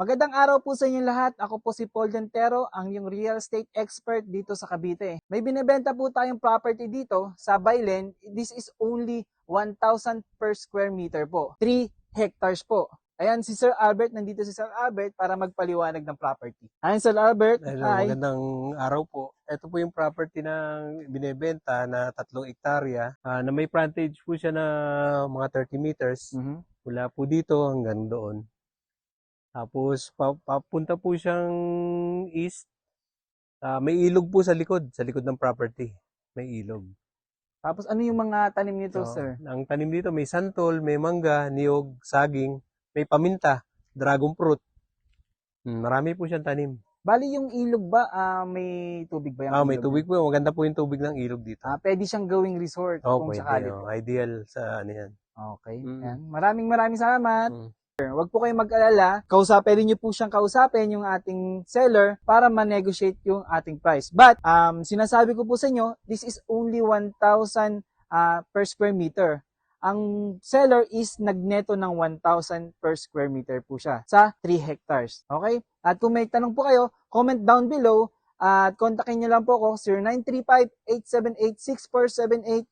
Magandang araw po sa inyo lahat. Ako po si Paul Dentero, ang yung real estate expert dito sa Cavite. May binebenta po tayong property dito sa Baylen. This is only 1,000 per square meter po. 3 hectares po. Ayan, si Sir Albert, nandito si Sir Albert para magpaliwanag ng property. Ayan, Sir Albert. Hello, Hi. magandang araw po. Ito po yung property na binebenta na tatlong ektarya ah, na may frontage po siya na mga 30 meters Mhm. mula po dito hanggang doon. Tapos pa- papunta po siyang east. Ah, may ilog po sa likod, sa likod ng property. May ilog. Tapos ano yung mga tanim nito, So, Sir? Ang tanim dito may santol, may mangga, niyog, saging, may paminta, dragon fruit. Hmm, marami po siyang tanim. Bali yung ilog ba, ah, may tubig ba yung Ah, may tubig po. Maganda po yung tubig ng ilog dito. Ah, pwede siyang gawing resort Oo, kung pwede. sakali oh. Ideal sa ano yan. Okay. Mm. Yan. Maraming maraming salamat. Mm. Huwag po kayong mag-alala. Kausapin rin niyo po siyang kausapin yung ating seller para ma-negotiate yung ating price. But, um, sinasabi ko po sa inyo, this is only 1,000 ah, per square meter. Ang seller is nagneto ng 1,000 per square meter po siya sa 3 hectares. Okay? At kung may tanong po kayo, comment down below at kontakin niyo lang po ako 0935-878-6478